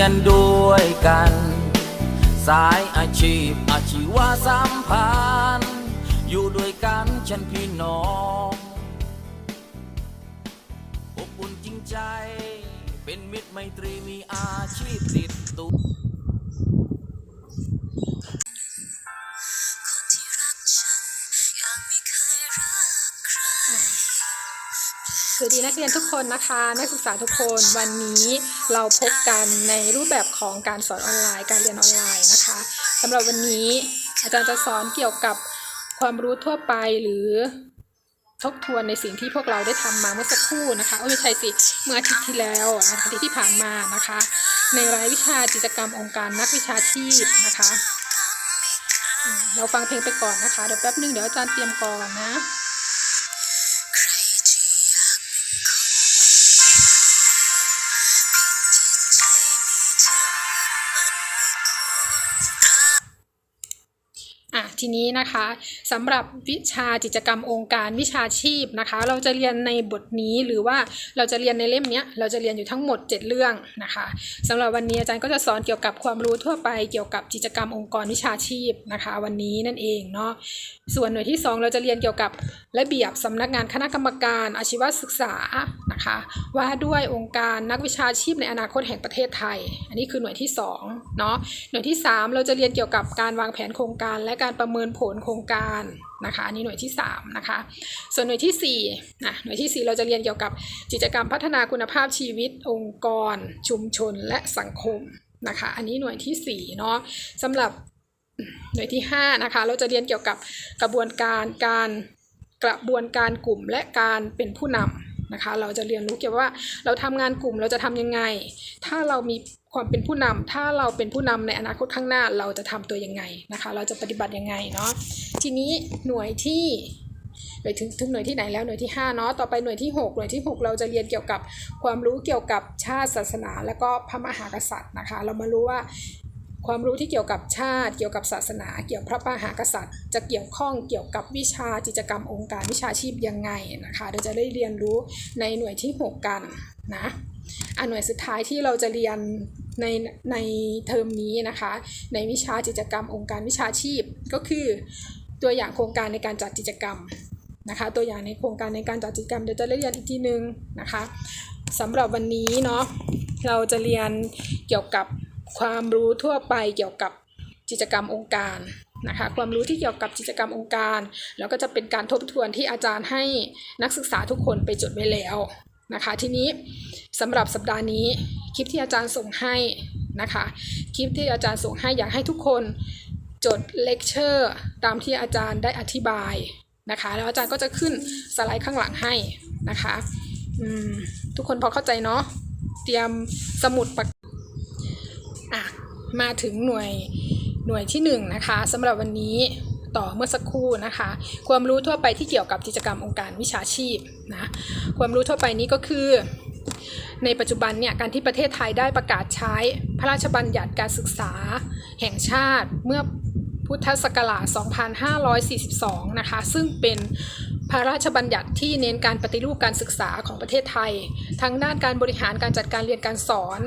ยนด้วยกัน สายอาชีพอาชีวะสัมพันธ์อยู่ด้วยกันฉันพี่น้องอบอุ่นจริงใจ เป็นมิตรไมตรีมีอาชีพติดตัว ดีนักเรียนทุกคนนะคะ นักศึกษาทุกคนวันนี้เราพบกันในรูปแบบของการสอนออนไลน์ การเรียนออนไลน์นะคะสำหรับวันนี้อาจารย์จะสอนเกี่ยวกับความรู้ทั่วไปหรือทบทวนในสิ่งที่พวกเราได้ทำมาเมื่อสักครู่นะคะโอ้ยไม่ใช่สิเมื่ออาทิตย์ที่แล้วอาทิตย์ที่ผ่านมานะคะ ในรายวิชากิจกรรมองค์การนักวิชาชีพนะคะ เราฟังเพลงไปก่อนนะคะเดี๋ยวแป๊บนึงเดี๋ยวอาจารย์เตรียมก่อนนะ ทีนี้นะคะสำหรับวิชากิจกรรมองค์การวิชาชีพนะคะ เราจะเรียนในบทนี้หรือว่าเราจะเรียนในเล่มนี้เราจะเรียนอยู่ทั้งหมด 7 เรื่องนะคะสำหรับวันนี้อาจารย์ก็จะสอนเกี่ยวกับความรู้ทั่วไปเกี่ยวกับกิจกรรมองค์กรวิชาชีพนะคะ วันนี้นั่นเองเนาะส่วนหน่วยที่ 2 เราจะเรียนเกี่ยวกับระเบียบสำนักงานคณะกรรมการอาชีวศึกษานะคะว่าด้วยองค์การนักวิชาชีพในอนาคตแห่งประเทศไทย อันนี้คือหน่วยที่2เนาะหน่วยที่ 3 เราจะเรียนเกี่ยวกับการวางแผนโครงการและการประเมินผลโครงการนะคะอันนี้หน่วยที่3นะคะส่วนหน่วยที่4นะหน่วยที่ 4 เราจะเรียนเกี่ยวกับกิจกรรมพัฒนาคุณภาพชีวิตองค์กร ชุมชนและสังคมนะคะอันนี้หน่วยที่4เนาะสำหรับหน่วยที่5นะคะเราจะเรียนเกี่ยวกับกระบวนการการกระบวนการกลุ่มและการเป็นผู้นำ นะคะ เราจะเรียนรู้เกี่ยวกับว่าเราทำงานกลุ่มเราจะทำยังไง ถ้าเรามีความเป็นผู้นำถ้าเราเป็นผู้นำในอนาคตข้างหน้าเราจะทำตัวยังไงนะคะ เราจะปฏิบัติยังไงเนาะทีนี้หน่วยที่ไปถึงถึงหน่วยที่ไหนแล้วหน่วยที่ 5 เนาะต่อไปหน่วยที่ 6 หน่วยที่ 6 เราจะเรียนเกี่ยวกับความรู้เกี่ยวกับชาติศาสนา และก็พระมหากษัตริย์นะคะ เรามารู้ว่า ความรู้ที่เกี่ยวกับชาติ เกี่ยวกับศาสนา เกี่ยวกับพระมหากษัตริย์ จะเกี่ยวข้องเกี่ยวกับวิชากิจกรรมองค์การวิชาชีพยังไงนะคะเราจะได้เรียนรู้ในหน่วยที่ 6 กันนะอันหน่วยสุดท้ายที่เราจะเรียนในในเทอมนี้นะคะ ในวิชากิจกรรมองค์การวิชาชีพก็คือ ตัวอย่างโครงการในการจัดกิจกรรมนะคะ ตัวอย่างในโครงการในการจัดกิจกรรมเดี๋ยวจะเรียนอีกทีนึงนะคะสำหรับวันนี้เนาะเราจะเรียนเกี่ยวกับ ความรู้ทั่วไปเกี่ยวกับกิจกรรมองค์การนะคะความรู้ที่เกี่ยวกับกิจกรรมองค์การ แล้วก็จะเป็นการทบทวนที่อาจารย์ให้นักศึกษาทุกคนไปจดไว้แล้วนะคะทีนี้สำหรับสัปดาห์นี้คลิปที่อาจารย์ส่งให้นะคะคลิปที่อาจารย์ส่งให้อยากให้ทุกคนจดเลคเชอร์ตามที่อาจารย์ได้อธิบายนะคะแล้วอาจารย์ก็จะขึ้นสไลด์ข้างหลังให้นะคะอืมทุกคนพอเข้าใจเนาะเตรียมสมุดปาก อะมาถึงหน่วยหน่วยที่1นงนะคะสำหรับวันนี้ต่อเมื่อสักครู่นะคะ ความรู้ทั่วไปที่เกี่ยวกับกิจกรรมองค์การวิชาชีพนะความรู้ทั่วไปนี้ก็คือ ในปัจจุบันเนี่ยการที่ประเทศไทยได้ประกาศใช้พระราชบัญญัติการศึกษาแห่งชาติเมื่อพุทธศักราช 2542 นะคะ ซึ่งเป็น พระราชบัญญัติที่เน้นการปฏิรูปการศึกษาของประเทศไทย ทั้งด้านการบริหารการจัดการเรียนการสอน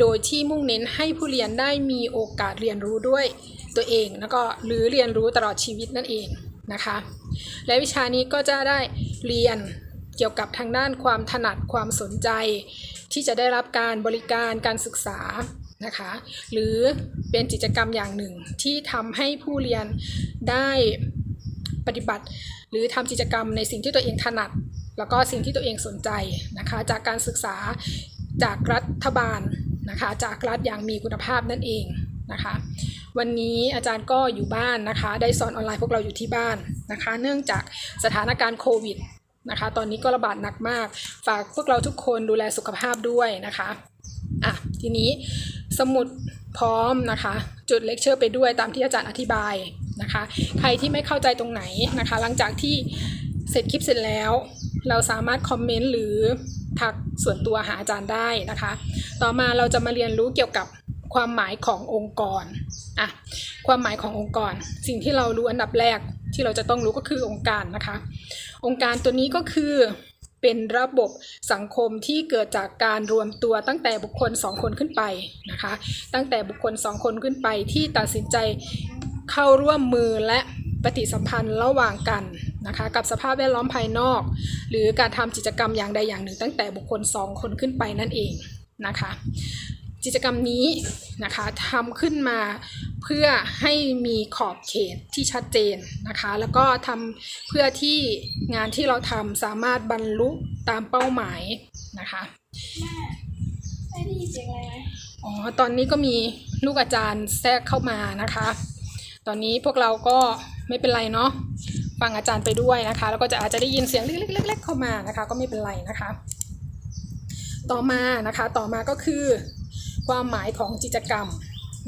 โดยที่มุ่งเน้นให้ผู้เรียนได้มีโอกาสเรียนรู้ด้วยตัวเองแล้วก็หรือเรียนรู้ตลอดชีวิตนั่นเองนะคะ และวิชานี้ก็จะได้เรียนเกี่ยวกับทางด้านความถนัดความสนใจ ที่จะได้รับการบริการการศึกษานะคะ หรือเป็นกิจกรรมอย่างหนึ่งที่ทำให้ผู้เรียนได้ปฏิบัติ รือทำกิจกรรมในสิ่งที่ตัวเองถนัด แล้วก็สิ่งที่ตัวเองสนใจนะคะจากการศึกษาจากรัฐบาลนะคะจากรัฐอย่างมีคุณภาพนั่นเองนะคะวันนี้อาจารย์ก็อยู่บ้านนะคะ ได้สอนออนไลน์พวกเราอยู่ที่บ้านนะคะ เนื่องจากสถานการณ์โควิดนะคะ ตอนนี้ก็ระบาดหนักมาก ฝากพวกเราทุกคนดูแลสุขภาพด้วยนะคะอะทีนี้สมุดพร้อมนะคะ จุดเลคเชอร์ไปด้วยตามที่อาจารย์อธิบาย นะคะ ใครที่ไม่เข้าใจตรงไหนนะคะ หลังจากที่เสร็จคลิปเสร็จแล้ว เราสามารถคอมเมนต์หรือทักส่วนตัวหาอาจารย์ได้นะคะ ต่อมาเราจะมาเรียนรู้เกี่ยวกับความหมายขององค์กรอะความหมายขององค์กร สิ่งที่เรารู้อันดับแรกที่เราจะต้องรู้ก็คือองค์การนะคะ องค์การตัวนี้ก็คือเป็นระบบสังคมที่เกิดจากการรวมตัวตั้งแต่บุคคลสองคนขึ้นไปนะคะ ตั้งแต่บุคคลสองคนขึ้นไปที่ตัดสินใจ เข้าร่วมมือและปฏิสัมพันธ์ระหว่างกันนะคะกับสภาพแวดล้อมภายนอก หรือการทำกิจกรรมอย่างใดอย่างหนึ่ง ตั้งแต่บุคคลสองคนขึ้นไปนั่นเองนะคะกิจกรรมนี้นะคะทำขึ้นมาเพื่อให้มีขอบเขตที่ชัดเจนนะคะแล้วก็ทำเพื่อที่งานที่เราทำสามารถบรรลุตามเป้าหมายนะคะแม่ได้ยินเสียงอะไรไหมอ๋อตอนนี้ก็มีลูกอาจารย์แทรกเข้ามานะคะ ตอนนี้พวกเราก็ไม่เป็นไรเนาะฟังอาจารย์ไปด้วยนะคะ แล้วก็จะอาจจะได้ยินเสียงเล็กๆๆๆเข้ามานะคะ ก็ไม่เป็นไรนะคะ ต่อมานะคะต่อมาก็คือ ความหมายของกิจกรรม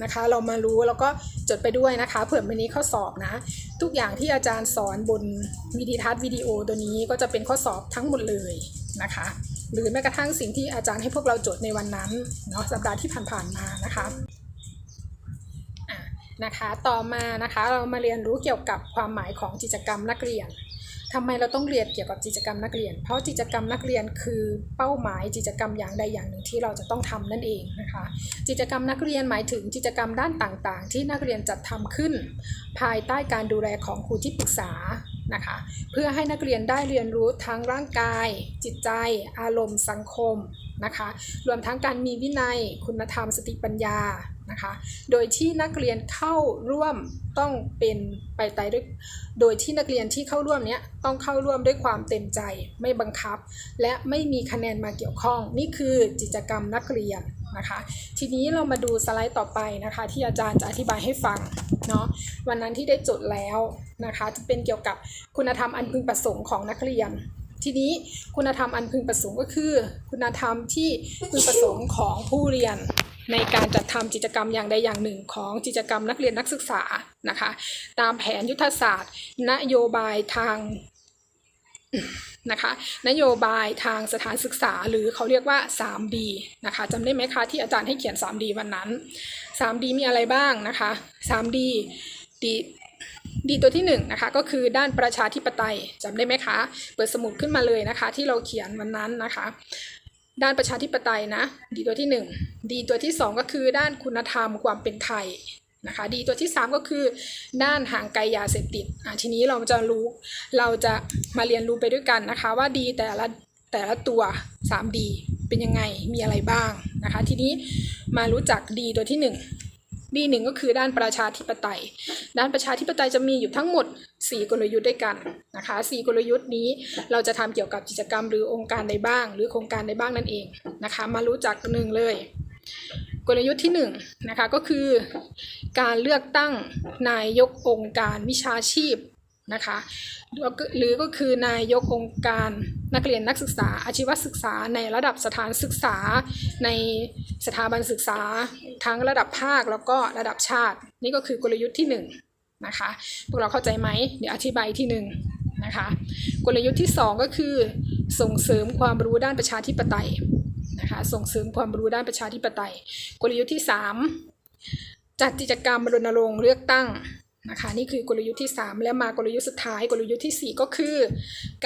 นะคะ เรามารู้แล้วก็จดไปด้วยนะคะเผื่อวันนี้ข้อสอบนะ ทุกอย่างที่อาจารย์สอนบนวิดีทัศน์วิดีโอตัวนี้ก็จะเป็นข้อสอบทั้งหมดเลยนะคะ หรือแม้กระทั่งสิ่งที่อาจารย์ให้พวกเราจดในวันนั้นเนาะสัปดาห์ที่ผ่านๆมานะคะ นะคะ ต่อมานะคะเรามาเรียนรู้เกี่ยวกับความหมายของกิจกรรมนักเรียนทำไมเราต้องเรียนเกี่ยวกับกิจกรรมนักเรียน เพราะกิจกรรมนักเรียนคือเป้าหมายกิจกรรมอย่างใดอย่างหนึ่งที่เราจะต้องทำนั่นเองนะคะกิจกรรมนักเรียนหมายถึงกิจกรรมด้านต่างๆ ที่นักเรียนจัดทำขึ้น ภายใต้การดูแลของครูที่ปรึกษานะคะ เพื่อให้นักเรียนได้เรียนรู้ทั้งร่างกาย จิตใจ อารมณ์ สังคมนะคะ รวมทั้งการมีวินัย คุณธรรม สติปัญญา นะคะ โดยที่นักเรียนเข้าร่วมต้องเป็นไปตายด้วย โดยที่นักเรียนที่เข้าร่วมเนี้ยต้องเข้าร่วมด้วยความเต็มใจไม่บังคับ และไม่มีคะแนนมาเกี่ยวข้อง นี่คือกิจกรรมนักเรียนนะคะ ทีนี้เรามาดูสไลด์ต่อไปนะคะ ที่อาจารย์จะอธิบายให้ฟังเนาะวันนั้นที่ได้จดแล้วนะคะ จะเป็นเกี่ยวกับคุณธรรมอันพึงประสงค์ของนักเรียน ทีนี้คุณธรรมอันพึงประสงค์ก็คือ คุณธรรมที่พึงประสงค์ของผู้เรียนในการจัดทำกิจกรรมอย่างใดอย่างหนึ่งของกิจกรรมนักเรียนนักศึกษานะคะ ตามแผนยุทธศาสตร์ นโยบายทางนะคะนโยบายทางสถานศึกษาหรือเขาเรียกว่า 3D นะคะจำได้ไหมคะที่อาจารย์ให้เขียน 3D วันนั้น 3D มีอะไรบ้างนะคะ 3D ดี ดีตัวที่1นงนะคะก็คือด้านประชาธิปไตยจำได้ไหมคะ เปิดสมุดขึ้นมาเลยนะคะ ที่เราเขียนวันนั้นนะคะ ด้านประชาธิปไตยนะ ดีตัวที่ 1 ดีตัวที่ 2 ก็คือด้านคุณธรรมความเป็นไทยนะคะ ดีตัวที่ 3 ก็คือ ด้านห่างไกลยาเสพติดอะทีนี้เราจะรู้เราจะมาเรียนรู้ไปด้วยกันนะคะ ว่าดีแต่ละแต่ละตัว 3D เป็นยังไงมีอะไรบ้างนะคะ ทีนี้มารู้จักดีตัวที่ 1 ดีหนึ่งก็คือด้านประชาธิปไตย ด้านประชาธิปไตยจะมีอยู่ทั้งหมด 4 กลยุทธ์ด้วยกันนะคะ4กลยุทธ์นี้เราจะทำเกี่ยวกับกิจกรรมหรือองค์การใดบ้าง หรือโครงการใดบ้างนั่นเองนะคะมารู้จักหนึ่งเลย กลยุทธ์ที่1นงนะคะก็คือ การเลือกตั้งนายกองค์การวิชาชีพ นะคะหรือก็คือนายกองค์การนักเรียนนักศึกษาอาชีวศึกษาในระดับสถานศึกษา ในสถาบันศึกษา ทั้งระดับภาคแล้วก็ระดับชาติ นี่ก็คือกลยุทธ์ที่1นงนะคะพวกเราเข้าใจไหมเดี๋ยวอธิบายที่หนึ่งนะคะกลยุทธ์ที่ 2 ก็คือ ส่งเสริมความรู้ด้านประชาธิปไตยนะคะส่งเสริมความรู้ด้านประชาธิปไตย กลยุทธ์ที่ 3 จัดกิจกรรมรณรงค์เลือกตั้ง นะคะนี่คือกลยุทธ์ที่ 3 และมากลยุทธ์สุดท้ายกลยุทธ์ทีสี่ 4 ก็คือ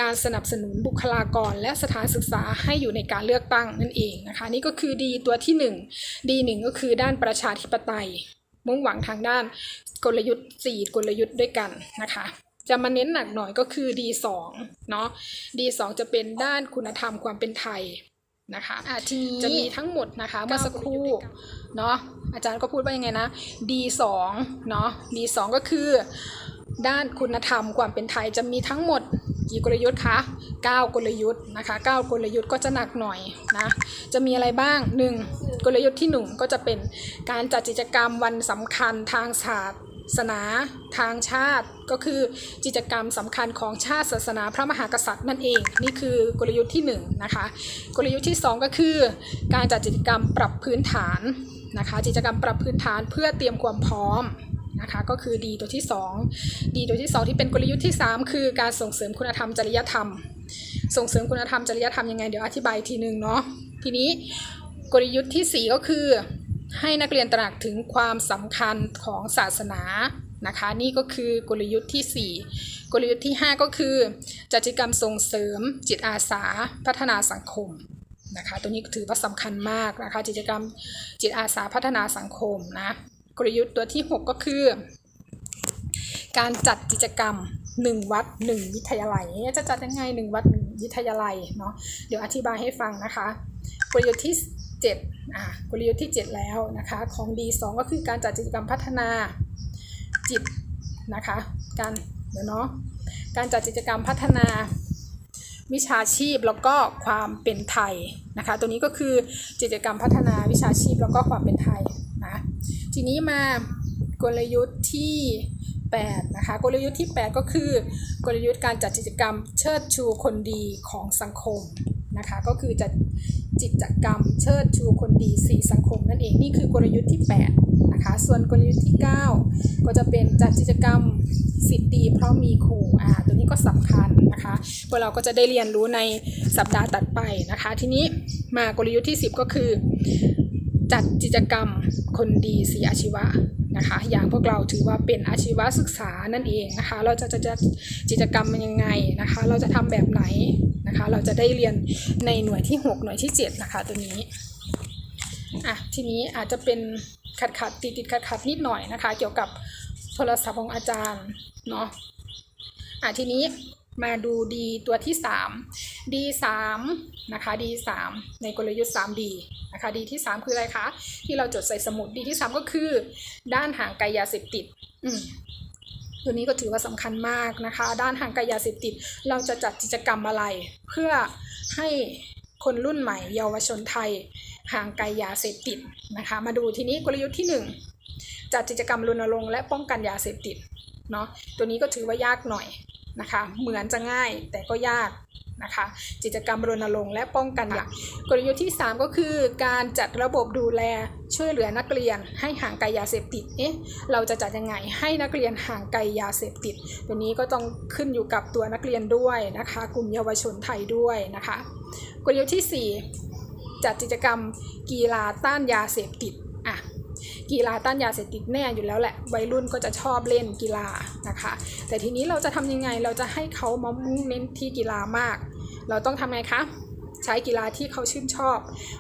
การสนับสนุนบุคลากร และสถานศึกษาให้อยู่ในการเลือกตั้งนั่นเองนะคะนี่ก็คือดีตัวที่ 1 ดีหนึ่งก็คือด้านประชาธิปไตย มุ่งหวังทางด้านกลยุทธ์ 4 กลยุทธ์ด้วยกันนะคะจะมาเน้นหนักหน่อยก็คือ D2 เนาะ D2 จะเป็นด้านคุณธรรมความเป็นไทย นะคะอะทีนี้จะมีทั้งหมดนะคะ เมื่อสักครู่เนาะอาจารย์ก็พูดว่ายังไงนะ D2 เนาะ D2 ก็คือ ด้านคุณธรรมความเป็นไทยจะมีทั้งหมดกี่กลยุทธ์คะ 9 กลยุทธ์นะคะ 9 กลยุทธ์ก็จะหนักหน่อยนะ จะมีอะไรบ้าง 1. กลยุทธ์ที่ 1 ก็จะเป็นการจัดกิจกรรมวันสำคัญทางศาส สนาทางชาติ ก็คือกิจกรรมสำคัญของชาติศาสนาพระมหากษัตริย์นั่นเอง นี่คือกลยุทธ์ที่1นนะคะกลยุทธ์ที่ 2 ก็คือ การจัดกิจกรรมปรับพื้นฐานนะคะกิจกรรมปรับพื้นฐานเพื่อเตรียมความพร้อมนะคะก็คือดีตัวที่ 2 ดีตัวที่ 2 ที่เป็นกลยุทธ์ที่ 3 คือการส่งเสริมคุณธรรมจริยธรรม ส่งเสริมคุณธรรมจริยธรรมยังไงเดี๋ยวอธิบายทีหนึ่งเนาะทีนี้กลยุทธ์ที่ 4 ก็คือ ให้นักเรียนตระหนักถึงความสำคัญของศาสนานะคะนี่ก็คือกลยุทธ์ที่ 4 กลยุทธ์ที่ 5 ก็คือจัดกิจกรรมส่งเสริมจิตอาสาพัฒนาสังคมนะคะตัวนี้ถือว่าสำคัญมากนะคะกิจกรรมจิตอาสาพัฒนาสังคมนะกลยุทธ์ตัวที่ 6 ก็คือ การจัดกิจกรรม 1 วัด 1 วิทยาลัยเนี่ยจะจัดยังไง 1 วัด 1 วิทยาลัยเนาะเดี๋ยวอธิบายให้ฟังนะคะกลยุทธ์ที่ 7อะกลยุทธ์ที่ 7 แล้วนะคะ ของ D2 ก็คือการจัดกิจกรรมพัฒนาจิตนะคะการเดี๋ยวเนาะการจัดกิจกรรมพัฒนาวิชาชีพแล้วก็ความเป็นไทยนะคะตัวนี้ก็คือกิจกรรมพัฒนาวิชาชีพแล้วก็ความเป็นไทยนะทีนี้มากลยุทธ์ที่8นะคะกลยุทธ์ที่ 8 ก็คือกลยุทธ์การจัดกิจกรรมเชิดชูคนดีของสังคมนะคะก็คือจัด กิจกรรม เชิดชูคนดีสีสังคมนั่นเองนี่คือกลยุทธ์ที่8นะคะส่วนกลยุทธ์ที่ 9 ก็จะเป็นจัดกิจกรรมสิทธิ์ดีเพราะมีครูอ่าตัวนี้ก็สำคัญนะคะพวกเราก็จะได้เรียนรู้ในสัปดาห์ตัดไปนะคะ ทีนี้มากลยุทธ์ที่ 10 ก็คือ จัดกิจกรรมคนดีสีอาชีวะนะคะอย่างพวกเราถือว่าเป็นอาชีวศึกษานั่นเองนะคะ เราจะจะจัดกิจกรรมมันยังไงนะคะ เราจะทำแบบไหน นะคะ เราจะได้เรียนในหน่วยที่ 6 หน่วยที่ 7 นะคะตัวนี้อะทีนี้อาจจะเป็นขัดขัดติดติดขัดขัดนิดหน่อยนะคะ เกี่ยวกับโทรศัพท์ของอาจารย์เนาะอะทีนี้มาดูดีตัวที่ 3 D3 นะคะ D3 ในกลยุทธ์ 3D นะคะ D ที่ 3 คืออะไรคะ ที่เราจดใส่สมุด D ที่ 3 ก็คือ ด้านห่างไกลยาเสพติดอื ตัวนี้ก็ถือว่าสำคัญมากนะคะ ด้านห่างไกลยาเสพติด เราจะจัดกิจกรรมอะไร เพื่อให้คนรุ่นใหม่เยาวชนไทยห่างไกลยาเสพติดนะคะ มาดูทีนี้กลยุทธ์ที่ 1 จัดกิจกรรมรณรงค์และป้องกันยาเสพติดเนาะตัวนี้ก็ถือว่ายากหน่อยนะคะ เหมือนจะง่ายแต่ก็ยาก นะคะกิจกรรมรณรงค์และป้องกันยากลยุทธ์ที่ 3 ก็คือการจัดระบบดูแลช่วยเหลือนักเรียนให้ห่างไกลยาเสพติดเอ๊ะเราจะจัดยังไงให้นักเรียนห่างไกลยาเสพติดตัวนี้ก็ต้องขึ้นอยู่กับตัวนักเรียนด้วยนะคะ กลุ่มเยาวชนไทยด้วยนะคะ กลยุทธ์ที่ 4 จัดกิจกรรมกีฬาต้านยาเสพติดอะกีฬาต้านยาเสพติดแน่อยู่แล้วแหละ วัยรุ่นก็จะชอบเล่นกีฬานะคะ แต่ทีนี้เราจะทำยังไง เราจะให้เขามามุ่งเน้นที่กีฬามาก เราต้องทำไงคะใช้กีฬาที่เขาชื่นชอบ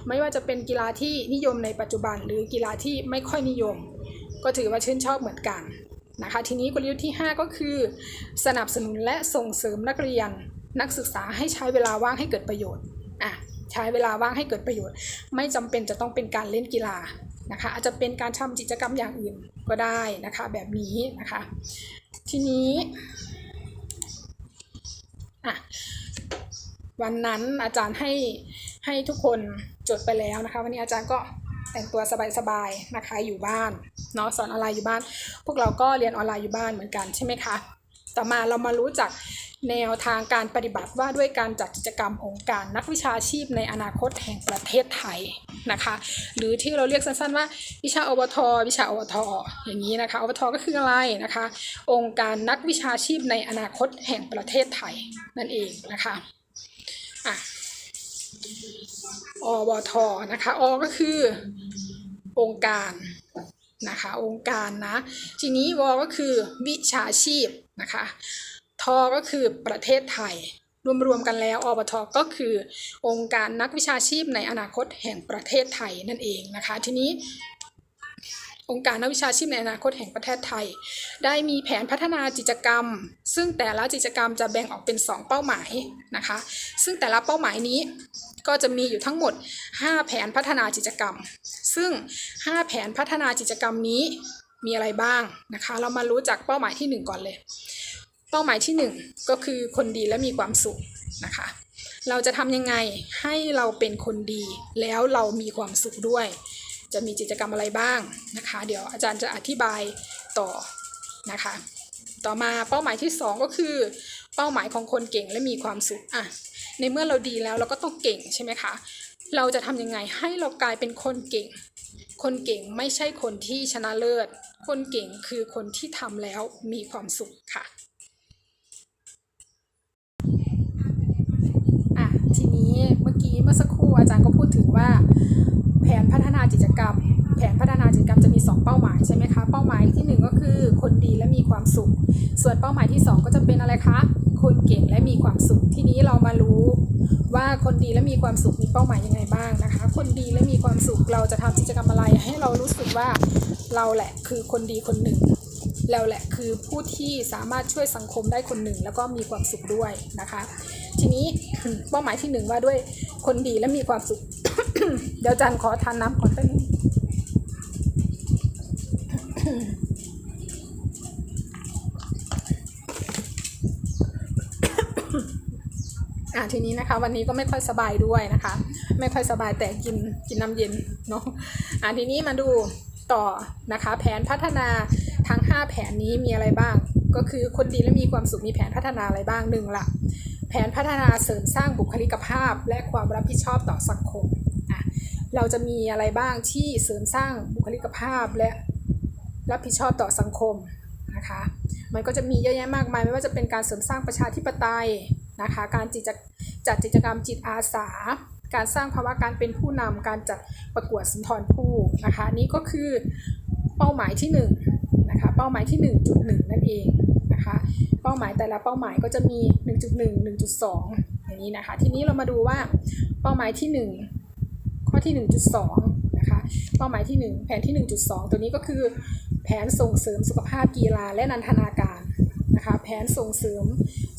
ไม่ว่าจะเป็นกีฬาที่นิยมในปัจจุบัน หรือกีฬาที่ไม่ค่อยนิยม ก็ถือว่าชื่นชอบเหมือนกันนะคะทีนี้กลยุทธ์ที่ 5 ก็คือ สนับสนุนและส่งเสริมนักเรียน นักศึกษาให้ใช้เวลาว่างให้เกิดประโยชน์อะใช้เวลาว่างให้เกิดประโยชน์ ไม่จำเป็นจะต้องเป็นการเล่นกีฬานะคะอาจจะเป็นการทำกิจกรรมอย่างอื่นก็ได้นะคะแบบนี้นะคะ ทีนี้อะ วันนั้นอาจารย์ให้ให้ทุกคนจดไปแล้วนะคะ วันนี้อาจารย์ก็แต่งตัวสบายๆนะคะอยู่บ้านเนาะสอนออนไลน์อยู่บ้าน พวกเราก็เรียนออนไลน์อยู่บ้านเหมือนกันใช่ไหมคะต่อมาเรามารู้จักแนวทางการปฏิบัติว่าด้วยการจัดกิจกรรมองค์การนักวิชาชีพในอนาคตแห่งประเทศไทยนะคะ หรือที่เราเรียกสั้นๆว่า วิชาอบทวิชาอบทอย่างนี้นะคะอบทก็คืออะไรนะคะ องค์การนักวิชาชีพในอนาคตแห่งประเทศไทยนั่นเองนะคะ อะอบทนะคะอก็คือองค์การนะคะองค์การนะ ทีนี้วก็คือวิชาชีพนะคะทก็คือประเทศไทย รวมๆกันแล้วอบทก็คือ องค์การนักวิชาชีพในอนาคตแห่งประเทศไทยนั่นเองนะคะ ทีนี้ องค์การนักวิชาชีพในอนาคตแห่งประเทศไทย ได้มีแผนพัฒนากิจกรรม ซึ่งแต่ละกิจกรรมจะแบ่งออกเป็น 2 เป้าหมายนะคะ ซึ่งแต่ละเป้าหมายนี้ก็จะมีอยู่ทั้งหมด 5 แผนพัฒนากิจกรรม ซึ่ง 5 แผนพัฒนากิจกรรมนี้มีอะไรบ้างนะคะ เรามารู้จักเป้าหมายที่ 1 ก่อนเลย เป้าหมายที่ 1 ก็คือคนดีและมีความสุขนะคะ เราจะทำยังไงให้เราเป็นคนดีแล้วเรามีความสุขด้วย จะมีกิจกรรมอะไรบ้างนะคะ เดี๋ยวอาจารย์จะอธิบายต่อนะคะ ต่อมาเป้าหมายที่ 2 ก็คือ เป้าหมายของคนเก่งและมีความสุขอะในเมื่อเราดีแล้วเราก็ต้องเก่งใช่ไหมคะเราจะทำยังไงให้เรากลายเป็นคนเก่ง คนเก่งไม่ใช่คนที่ชนะเลิศ คนเก่งคือคนที่ทำแล้วมีความสุขค่ะอะ ทีนี้เมื่อกี้เมื่อสักครู่อาจารย์ก็พูดถึงว่า แผนพัฒนากิจกรรม แผนพัฒนากิจกรรมจะมี 2 เป้าหมายใช่ไหมคะ เป้าหมายทีหนึ่1 ก็คือคนดีและมีความสุข ส่วนเป้าหมายที่ 2 ก็จะเป็นอะไรคะ คนเก่งและมีความสุข ทีนี้เรามารู้ว่าคนดีและมีความสุขมีเป้าหมายยังไงบ้างนะคะ คนดีและมีความสุขเราจะทำกิจกรรมอะไร ให้เรารู้สึกว่าเราแหละคือคนดีคนหนึ่งเราแหละคือผู้ที่สามารถช่วยสังคมได้คนหนึ่ง แล้วก็มีความสุขด้วยนะคะ ทีนี้เป้าหมายที่หนึ่งว่าด้วยคนดีและมีความสุข เดี๋ยวจันขอทานน้ำก่อนแป๊บนึงอะทีนี้นะคะ วันนี้ก็ไม่ค่อยสบายด้วยนะคะ ไม่ค่อยสบายแต่กินกินน้ำเย็นเนาะอะทีนี้มาดูต่อนะคะ แผนพัฒนาทั้ง 5 แผนนี้มีอะไรบ้าง ก็คือคนดีและมีความสุขมีแผนพัฒนาอะไรบ้างหนึ่งละแผนพัฒนาเสริมสร้างบุคลิกภาพ และความรับผิดชอบต่อสังคม เราจะมีอะไรบ้างที่เสริมสร้างบุคลิกภาพและรับผิดชอบต่อสังคมนะคะ มันก็จะมีเยอะแยะมากมาย ไม่ว่าจะเป็นการเสริมสร้างประชาธิปไตยนะคะ การจิตจัดกิจกรรมจิตอาสา การสร้างภาวะการเป็นผู้นำการจัดประกวดสุนทรภู่นะคะนี่ก็คือเป้าหมายที่1นงนะคะ เป้าหมายที่ 1.1 นั่นเองนะคะ เป้าหมายแต่ละเป้าหมายก็จะมี 1.1 1.2 อย่างนี้นะคะ ทีนี้เรามาดูว่าเป้าหมายที่ 1 ที่ 1.2 นะคะ เป้าหมายที่ 1 แผนที่ 1.2 ตัวนี้ก็คือ แผนส่งเสริมสุขภาพกีฬาและนันทนาการนะคะ แผนส่งเสริม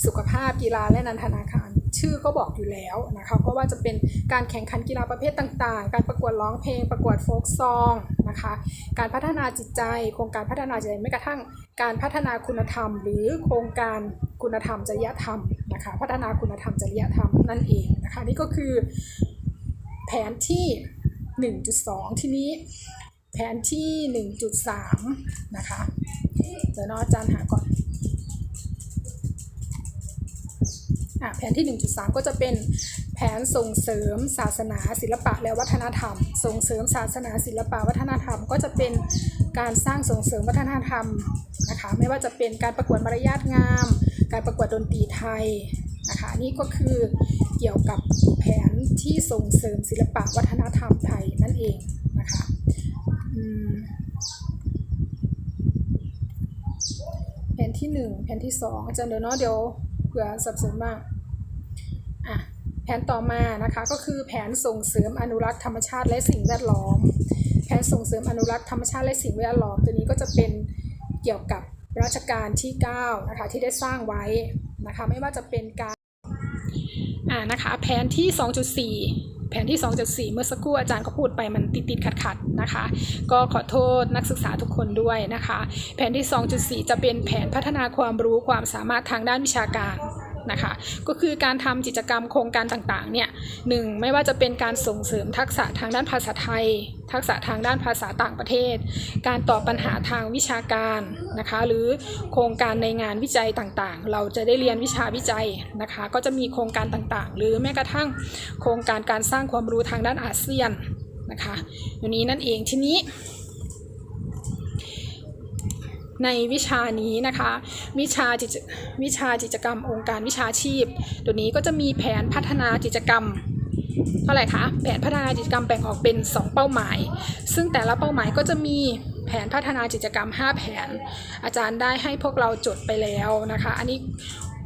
สุขภาพกีฬาและนันทนาการ ชื่อก็บอกอยู่แล้วนะคะ เพราะว่าจะเป็นการแข่งขันกีฬาประเภทต่างๆ การประกวดร้องเพลง ประกวดโฟกซองนะคะ การพัฒนาจิตใจ โครงการพัฒนาจิตใจแม้กระทั่งการพัฒนาคุณธรรม หรือโครงการคุณธรรมจริยธรรมนะคะ พัฒนาคุณธรรมจริยธรรมนั่นเองนะคะ นี่ก็คือ แผนที่ 1.2 ทีนี้ แผนที่ 1.3 นะคะ เดี๋ยวน้องอาจารย์หาก่อนอแผนที่ 1.3 ก็จะเป็นแผนส่งเสริมศาสนาศิลปะและวัฒนธรรม ส่งเสริมศาสนาศิลปะวัฒนธรรม ก็จะเป็นการสร้างส่งเสริมวัฒนธรรมนะคะไม่ว่าจะเป็นการประกวดมารยาทงาม การประกวดดนตรีไทยนะคะนี่ก็คือ กี่ยวกับแผนที่ส่งเสริมศิลปะวัฒนธรรมไทยนั่นเองนะคะแผนที่ 1 แผนที่ 2 อาจารย์เดี๋ยวเนาะเดี๋ยวเผื่อสับสนมากอะแผนต่อมานะคะก็คือแผนส่งเสริมอนุรักษ์ธรรมชาติและสิ่งแวดล้อม แผนส่งเสริมอนุรักษ์ธรรมชาติและสิ่งแวดล้อม ตัวนี้ก็จะเป็นเกี่ยวกับรัชกาลที่9นะคะที่ได้สร้างไว้นะคะไม่ว่าจะเป็นการ อ่านะคะแผนที่ 2.4 แผนที่ 2.4 เมื่อสักครู่อาจารย์ก็พูดไปมันติดติดขัดขัดๆนะคะ ก็ขอโทษนักศึกษาทุกคนด้วยนะคะ แผนที่ 2.4 จะเป็นแผนพัฒนาความรู้ความสามารถทางด้านวิชาการ นะคะ ก็คือการทำกิจกรรมโครงการต่างๆเนี่ยหนึ่งไม่ว่าจะเป็นการส่งเสริมทักษะทางด้านภาษาไทย ทักษะทางด้านภาษาต่างประเทศ การตอบปัญหาทางวิชาการนะคะ หรือโครงการในงานวิจัยต่างๆ เราจะได้เรียนวิชาวิจัยนะคะ ก็จะมีโครงการต่างๆ หรือแม้กระทั่งโครงการการสร้างความรู้ทางด้านอาเซียนนะคะ อยู่นี้นั่นเองทีนี้ ในวิชานี้นะคะ วิชาจิตวิชากิจกรรม องค์การวิชาชีพ ตัวนี้ก็จะมีแผนพัฒนากิจกรรมเท่าไหร่คะแผนพัฒนากิจกรรมแบ่งออกเป็น 2 เป้าหมาย ซึ่งแต่ละเป้าหมายก็จะมีแผนพัฒนากิจกรรม 5 แผน อาจารย์ได้ให้พวกเราจดไปแล้วนะคะ อันนี้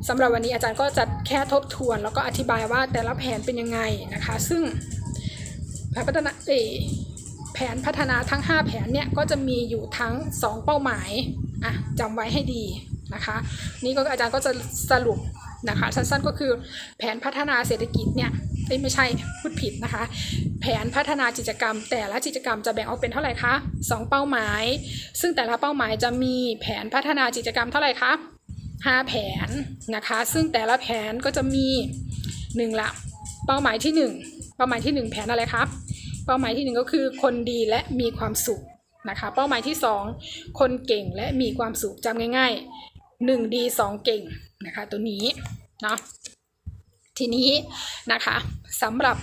สำหรับวันนี้อาจารย์ก็จะแค่ทบทวน แล้วก็อธิบายว่าแต่ละแผนเป็นยังไงนะคะ ซึ่งแผนพัฒนาเอแผนพัฒนาทั้ง 5 แผนเนี่ยก็จะมีอยู่ทั้ง 2 เป้าหมาย อะจำไว้ให้ดีนะคะ นี่ก็อาจารย์ก็จะสรุปนะคะสั้นๆก็คือแผนพัฒนาเศรษฐกิจเนี่ยไม่ใช่พูดผิดนะคะ แผนพัฒนากิจกรรม แต่ละกิจกรรมจะแบ่งออกเป็นเท่าไหร่คะสองเป้าหมาย ซึ่งแต่ละเป้าหมายจะมีแผนพัฒนากิจกรรมเท่าไหร่คะห้าแผนนะคะ ซึ่งแต่ละแผนก็จะมีหนึ่งละเป้าหมายที่หนึ่งเป้าหมายที่หนึ่งแผนอะไรครับ เป้าหมายที่หนึ่งก็คือคนดีและมีความสุข นะคะ เป้าหมายที่สองคนเก่งและมีความสุขจำง่ายๆหนึ่งดีสองเก่งนะคะ ตัวนี้เนาะทีนี้นะคะสำหรับ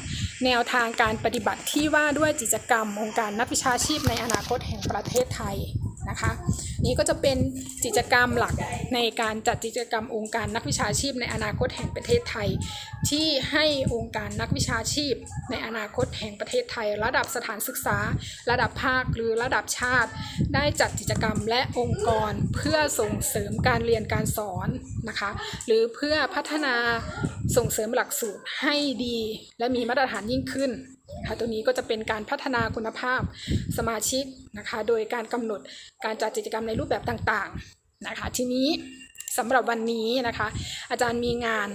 แนวทางการปฏิบัติที่ว่าด้วยกิจกรรมองค์การนักวิชาชีพในอนาคตแห่งประเทศไทย นะคะ นี่ก็จะเป็นกิจกรรมหลักในการจัดกิจกรรมองค์การนักวิชาชีพในอนาคตแห่งประเทศไทย ที่ให้องค์การนักวิชาชีพ ในอนาคตแห่งประเทศไทย ระดับสถานศึกษา ระดับภาคหรือระดับชาติ ได้จัดกิจกรรมและองค์กรเพื่อส่งเสริมการเรียนการสอนนะคะ หรือเพื่อพัฒนาส่งเสริมหลักสูตรให้ดี และมีมาตรฐานยิ่งขึ้น ค่ะตัวนี้ก็จะเป็นการพัฒนาคุณภาพสมาชิกนะคะ โดยการกำหนดการจัดกิจกรรมในรูปแบบต่างๆนะคะ ทีนี้สำหรับวันนี้นะคะ อาจารย์มีงาน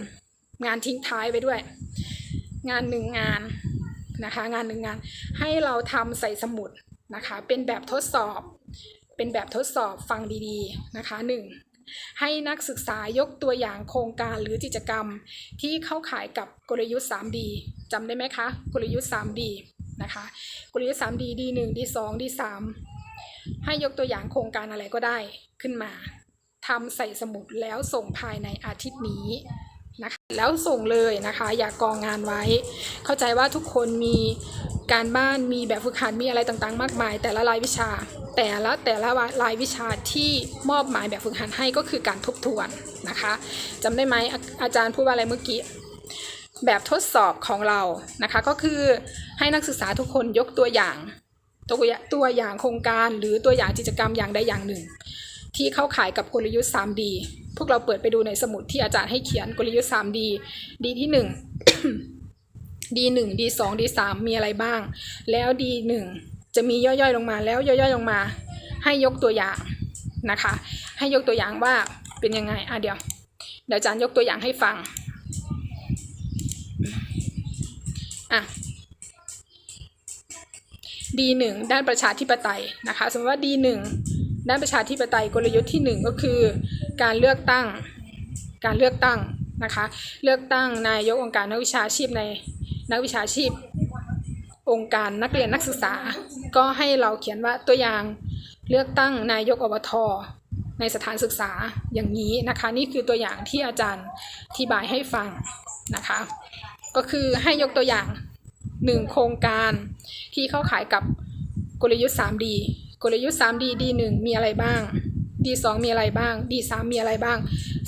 งานทิ้งท้ายไปด้วย งานหนึ่งงานนะคะ งานหนึ่งงานให้เราทำใส่สมุดนะคะ เป็นแบบทดสอบ เป็นแบบทดสอบฟังดีๆนะคะหนึ่ง ให้นักศึกษายกตัวอย่างโครงการหรือกิจกรรม ที่เข้าข่ายกับกลยุทธ์ 3D จำได้ไหมคะ กลยุทธ์ 3D นะคะ กลยุทธ์ 3D D1 D2 D3 ให้ยกตัวอย่างโครงการอะไรก็ได้ขึ้นมาทำใส่สมุดแล้วส่งภายในอาทิตย์นี้ นะคะแล้วส่งเลยนะคะ อย่ากองงานไว้ เข้าใจว่าทุกคนมีการบ้านมีแบบฝึกหัดมีอะไรต่างๆ มากมาย แต่ละรายวิชา แต่ละแต่ละรายวิชาที่มอบหมายแบบฝึกหัดให้ก็คือการทบทวนนะคะจำได้ไหมอาอาจารย์พูดว่าอะไรเมื่อกี้แบบทดสอบของเรานะคะก็คือให้นักศึกษาทุกคนยกตัวอย่างตัวอย่างตัวอย่างโครงการหรือตัวอย่างกิจกรรมอย่างใดอย่างหนึ่ง ที่เข้าขายกับกลยุทธ์ 3D พวกเราเปิดไปดูในสมุดที่อาจารย์ให้เขียนกลยุทธ์ 3D D ที่ 1 D1 D2 D3 มีอะไรบ้าง แล้ว D1 จะมีย่อยๆลงมาแล้วย่อยๆลงมา ให้ยกตัวอย่างนะคะ ให้ยกตัวอย่างว่าเป็นยังไงอะเดี๋ยวเดี๋ยวอาจารย์ยกตัวอย่างให้ฟังอะ D1 ด้านประชาธิปไตยนะคะ สมมติว่า D1 ด้านประชาธิปไตยกลยุทธ์ที่ 1 ก็คือ การเลือกตั้งการเลือกตั้งนะคะเลือกตั้งนายกองค์การนักวิชาชีพในนักวิชาชีพ องค์การนักเรียนนักศึกษา ก็ให้เราเขียนว่าตัวอย่างเลือกตั้งนายกอบทในสถานศึกษาอย่างนี้นะคะ นี่คือตัวอย่างที่อาจารย์อธิบายให้ฟังนะคะ ก็คือให้ยกตัวอย่างหนึ่งโครงการที่เข้าขายกับกลยุทธ์ 3D กลยุทธ์ 3D D1 มีอะไรบ้าง D2 มีอะไรบ้าง D3 มีอะไรบ้าง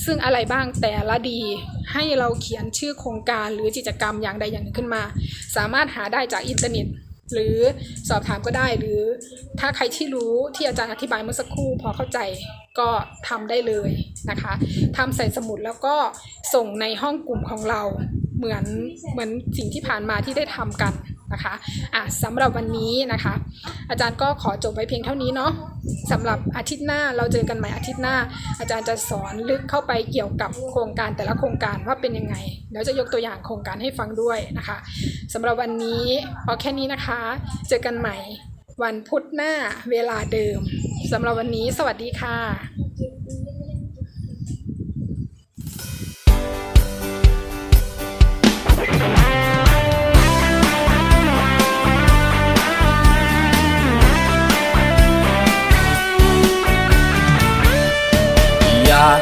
ซึ่งอะไรบ้างแต่ละดีให้เราเขียนชื่อโครงการหรือกิจกรรมอย่างใดอย่างหนึ่งขึ้นมา สามารถหาได้จากอินเทอร์เน็ต หรือสอบถามก็ได้หรือ ถ้าใครที่รู้ที่อาจารย์อธิบายเมื่อสักครู่พอเข้าใจก็ทำได้เลยนะคะทำใส่สมุดแล้วก็ส่งในห้องกลุ่มของเราเหมือนเหมือนสิ่งที่ผ่านมาที่ได้ทำกัน นะคะอะสำหรับวันนี้นะคะ อาจารย์ก็ขอจบไว้เพียงเท่านี้เนาะสำหรับอาทิตย์หน้าเราเจอกันใหม่อาทิตย์หน้า อาจารย์จะสอนลึกเข้าไปเกี่ยวกับโครงการแต่ละโครงการว่าเป็นยังไงเดี๋ยวจะยกตัวอย่างโครงการให้ฟังด้วยนะคะสำหรับวันนี้เอาแค่นี้นะคะ เจอกันใหม่วันพุธหน้าเวลาเดิมสำหรับวันนี้สวัสดีค่ะ